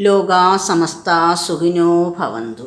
ലോകാ സുഖിനോ ഭവന്തു.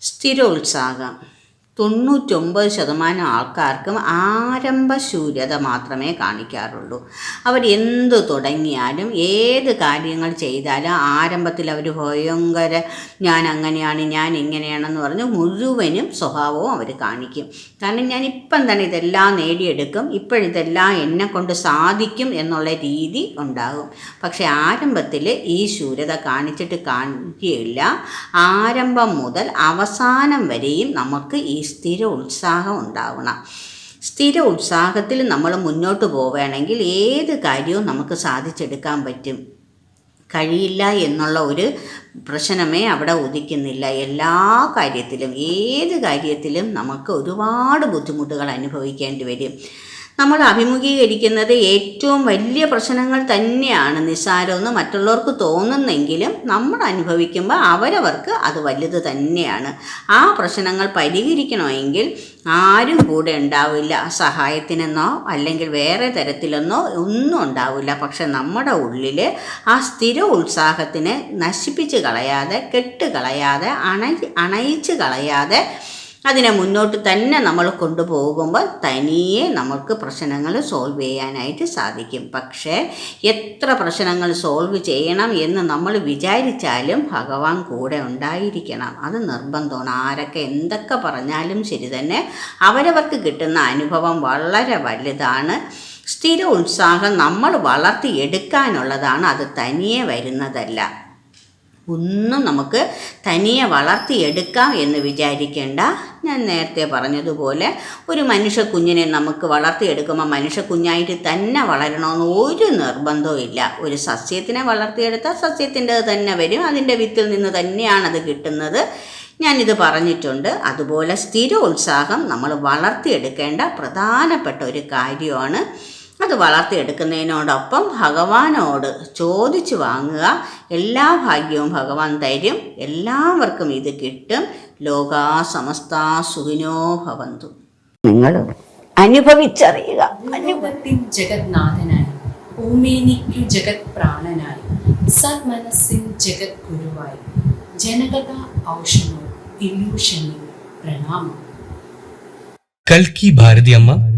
സ്ഥിരോത്സാഹം. തൊണ്ണൂറ്റൊമ്പത് ശതമാനം ആൾക്കാർക്കും ആരംഭ ആരംഭശൂര്യത മാത്രമേ കാണിക്കാറുള്ളൂ. അവർ എന്ത് തുടങ്ങിയാലും ഏത് കാര്യങ്ങൾ ചെയ്താലും ആരംഭത്തിൽ അവർ ഭയങ്കര ഞാൻ അങ്ങനെയാണ് ഞാൻ ഇങ്ങനെയാണെന്ന് പറഞ്ഞ് മുഴുവനും സ്വഭാവവും അവർ കാണിക്കും. കാരണം ഞാൻ ഇപ്പം തന്നെ ഇതെല്ലാം നേടിയെടുക്കും ഇപ്പോഴിതെല്ലാം എന്നെ കൊണ്ട് സാധിക്കും എന്നുള്ള രീതി ഉണ്ടാകും. പക്ഷേ ആരംഭത്തിൽ ഈ ശൂര്യത കാണിച്ചിട്ട് കാണിക്കുകയില്ല ആരംഭം മുതൽ അവസാനം വരെയും നമുക്ക് ഈ സ്ഥിര ഉത്സാഹം ഉണ്ടാവണം. സ്ഥിര ഉത്സാഹത്തിൽ നമ്മൾ മുന്നോട്ട് പോവുകയാണെങ്കിൽ ഏത് കാര്യവും നമുക്ക് സാധിച്ചെടുക്കാൻ പറ്റും. കഴിയില്ല എന്നുള്ള ഒരു പ്രശ്നമേ അവിടെ ഉദിക്കുന്നില്ല. എല്ലാ കാര്യത്തിലും ഏത് കാര്യത്തിലും നമുക്ക് ഒരുപാട് ബുദ്ധിമുട്ടുകൾ അനുഭവിക്കേണ്ടി വരും. നമ്മൾ അഭിമുഖീകരിക്കുന്നത് ഏറ്റവും വലിയ പ്രശ്നങ്ങൾ തന്നെയാണ് നിസ്സാരമെന്ന് മറ്റുള്ളവർക്ക് തോന്നുന്നെങ്കിലും നമ്മൾ അനുഭവിക്കുമ്പോൾ അവരവർക്ക് അത് വലുത് തന്നെയാണ്. ആ പ്രശ്നങ്ങൾ പരിഹരിക്കണമെങ്കിൽ ആരും കൂടെ ഉണ്ടാവില്ല. സഹായത്തിനെന്നോ അല്ലെങ്കിൽ വേറെ തരത്തിലെന്നോ ഒന്നും ഉണ്ടാവില്ല. പക്ഷെ നമ്മുടെ ഉള്ളിൽ ആ സ്ഥിര ഉത്സാഹത്തിനെ നശിപ്പിച്ച് കളയാതെ കെട്ട് കളയാതെ അണ അണയിച്ച് കളയാതെ അതിനെ മുന്നോട്ട് തന്നെ നമ്മൾ കൊണ്ടുപോകുമ്പോൾ തനിയെ നമുക്ക് പ്രശ്നങ്ങൾ സോൾവ് ചെയ്യാനായിട്ട് സാധിക്കും. പക്ഷേ എത്ര പ്രശ്നങ്ങൾ സോൾവ് ചെയ്യണം എന്ന് നമ്മൾ വിചാരിച്ചാലും ഭഗവാൻ കൂടെ ഉണ്ടായിരിക്കണം. അത് നിർബന്ധമാണ്. ആരൊക്കെ എന്തൊക്കെ പറഞ്ഞാലും ശരി തന്നെ അവരവർക്ക് കിട്ടുന്ന അനുഭവം വളരെ വലുതാണ്. സ്ഥിര ഉത്സാഹം നമ്മൾ വളർത്തിയെടുക്കാനുള്ളതാണ്. അത് തനിയെ വരുന്നതല്ല. ഒന്നും നമുക്ക് തനിയെ വളർത്തിയെടുക്കാം എന്ന് വിചാരിക്കേണ്ട. ഞാൻ നേരത്തെ പറഞ്ഞതുപോലെ ഒരു മനുഷ്യ കുഞ്ഞിനെ നമുക്ക് വളർത്തിയെടുക്കുമ്പോൾ മനുഷ്യ കുഞ്ഞായിട്ട് തന്നെ വളരണമെന്ന് ഒരു നിർബന്ധവും ഇല്ല. ഒരു സസ്യത്തിനെ വളർത്തിയെടുത്താൽ സസ്യത്തിന്റെത് തന്നെ വരും. അതിന്റെ വിത്തിൽ നിന്ന് തന്നെയാണത് കിട്ടുന്നത്. ഞാനിത് പറഞ്ഞിട്ടുണ്ട്. അതുപോലെ സ്ഥിര ഉത്സാഹം നമ്മൾ വളർത്തിയെടുക്കേണ്ട പ്രധാനപ്പെട്ട ഒരു കാര്യമാണ്. അത് വളർത്തിയെടുക്കുന്നതിനോടൊപ്പം ഭഗവാനോട് ചോദിച്ചു വാങ്ങുക. എല്ലാ ഭാഗ്യവും ഭഗവാൻ തരും. എല്ലാവർക്കും ഇത് കിട്ടും. ലോകാ സമസ്ത സുഖിനോ ഭവന്തു. നിങ്ങൾ അനുഭവിച്ചറിയുക. ലോകത്തിൻ ജഗത്നാഥനായി ഭൂമേനിക്കു ജഗത് പ്രാണനായി സന്മനസ്സിൻ ജഗത് ഗുരുവായി ജനകഥ ഔഷധം ഇല്യൂഷനിൽ പ്രണാമം. കൽക്കി ഭാരതിയമ്മ